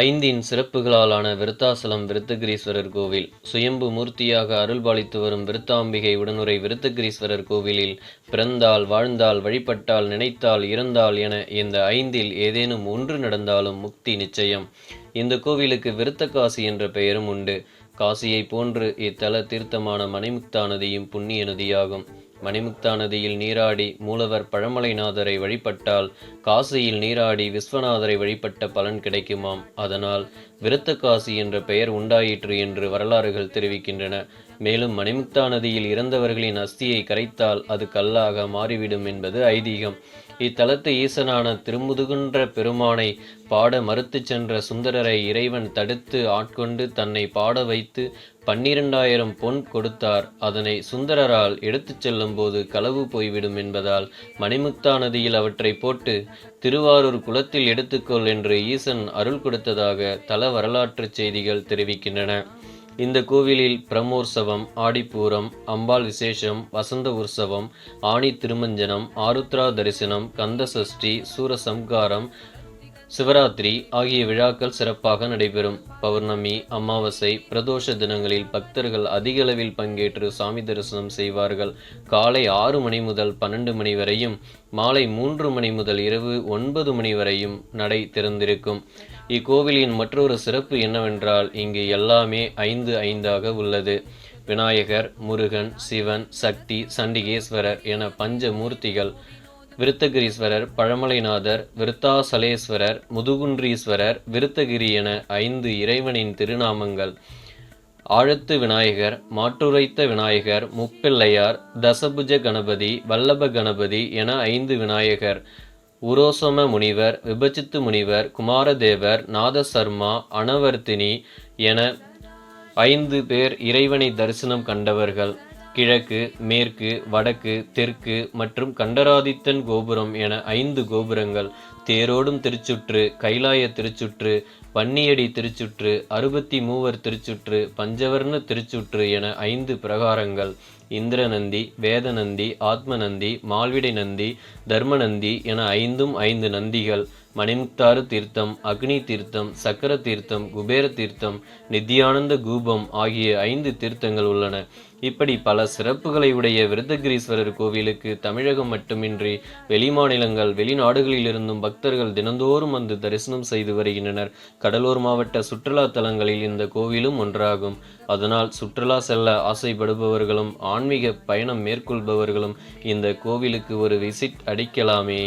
ஐந்தின் சிறப்புகளாலான விருத்தாசலம் விருத்தகிரீஸ்வரர் கோவில். சுயம்பு மூர்த்தியாக அருள்பாலித்து வரும் விருத்தாம்பிகை உடனுரை விருத்தகிரீஸ்வரர் கோவிலில் பிறந்தால் வாழ்ந்தால் வழிபட்டால் நினைத்தால் இறந்தால் என இந்த ஐந்தில் ஏதேனும் ஒன்று நடந்தாலும் முக்தி நிச்சயம். இந்த கோவிலுக்கு விருத்தகாசி என்ற பெயரும் உண்டு. காசியைப் போன்று இத்தல தீர்த்தமான மணிமுக்தா நதியும் புண்ணிய நதியாகும். மணிமுக்தா நதியில் நீராடி மூலவர் பழமலைநாதரை வழிபட்டால் காசியில் நீராடி விஸ்வநாதரை வழிபட்ட பலன் கிடைக்குமாம். அதனால் விருத்த காசி என்ற பெயர் உண்டாயிற்று என்று வரலாறுகள் தெரிவிக்கின்றன. மேலும் மணிமுக்தா நதியில் இறந்தவர்களின் அஸ்தியை கரைத்தால் அது கல்லாக மாறிவிடும் என்பது ஐதீகம். இத்தலத்து ஈசனான திருமுதுகுன்ற பெருமானை பாட மறுத்துச் சென்ற சுந்தரரை இறைவன் தடுத்து ஆட்கொண்டு தன்னை பாட வைத்து பன்னிரண்டாயிரம் பொன் கொடுத்தார். அதனை சுந்தரரால் எடுத்துச் செல்லும் போது களவு போய்விடும் என்பதால் மணிமுக்தா நதியில் அவற்றை போட்டு திருவாரூர் குளத்தில் எடுத்துக்கொள் என்று ஈசன் அருள் கொடுத்ததாக தல வரலாற்று செய்திகள் தெரிவிக்கின்றன. இந்த கோவிலில் பிரமோற்சவம் ஆடிப்பூரம் அம்பாள் விசேஷம் வசந்த உற்சவம் ஆணி திருமஞ்சனம் ஆருத்ரா தரிசனம் கந்த சஷ்டி சூரசம்காரம் சிவராத்திரி ஆகிய விழாக்கள் சிறப்பாக நடைபெறும். பௌர்ணமி அமாவாசை பிரதோஷ தினங்களில் பக்தர்கள் அதிக அளவில் பங்கேற்று சாமி தரிசனம் செய்வார்கள். காலை ஆறு மணி முதல் பன்னெண்டு மணி வரையும் மாலை மூன்று மணி முதல் இரவு ஒன்பது மணி வரையும் நடை திறந்திருக்கும். இக்கோவிலின் மற்றொரு சிறப்பு என்னவென்றால் இங்கு எல்லாமே ஐந்து ஐந்தாக உள்ளது. விநாயகர் முருகன் சிவன் சக்தி சண்டிகேஸ்வரர் என பஞ்ச மூர்த்திகள் விருத்தகிரீஸ்வரர் பழமலைநாதர் விருத்தாசலேஸ்வரர் முதுகுன்றீஸ்வரர் விருத்தகிரி என ஐந்து இறைவனின் திருநாமங்கள். ஆழத்து விநாயகர் மாற்றுரைத்த விநாயகர் முப்பிள்ளையார் தசபுஜ கணபதி வல்லப கணபதி என ஐந்து விநாயகர். உரோசம முனிவர் விபச்சித்து முனிவர் குமாரதேவர் நாதசர்மா அனவர்த்தினி என ஐந்து பேர் இறைவனை தரிசனம் கண்டவர்கள். கிழக்கு மேற்கு வடக்கு தெற்கு மற்றும் கண்டராதித்தன் கோபுரம் என ஐந்து கோபுரங்கள் தேரோடும் திருச்சுற்று கைலாய திருச்சுற்று பன்னியடி திருச்சுற்று அறுபத்தி மூவர் திருச்சுற்று பஞ்சவர்ண திருச்சுற்று என ஐந்து பிரகாரங்கள். இந்திரநந்தி வேதநந்தி ஆத்மநந்தி மால்விடை நந்தி தர்மநந்தி என ஐந்தும் ஐந்து நந்திகள். மணிமுக்தாறு தீர்த்தம் அக்னி தீர்த்தம் சக்கர தீர்த்தம் குபேர தீர்த்தம் நித்யானந்த கூபம் ஆகிய ஐந்து தீர்த்தங்கள் உள்ளன. இப்படி பல சிறப்புகளை உடைய விருத்தகிரீஸ்வரர் கோவிலுக்கு தமிழகம் மட்டுமின்றி வெளிமாநிலங்கள் வெளிநாடுகளிலிருந்தும் பக்தர்கள் தினந்தோறும் வந்து தரிசனம் செய்து வருகின்றனர். கடலூர் மாவட்ட சுற்றுலா தலங்களில் இந்த கோவிலும் ஒன்றாகும். அதனால் சுற்றுலா செல்ல ஆசைப்படுபவர்களும் ஆன்மீக பயணம் மேற்கொள்பவர்களும் இந்த கோவிலுக்கு ஒரு விசிட் அடிக்கலாமே.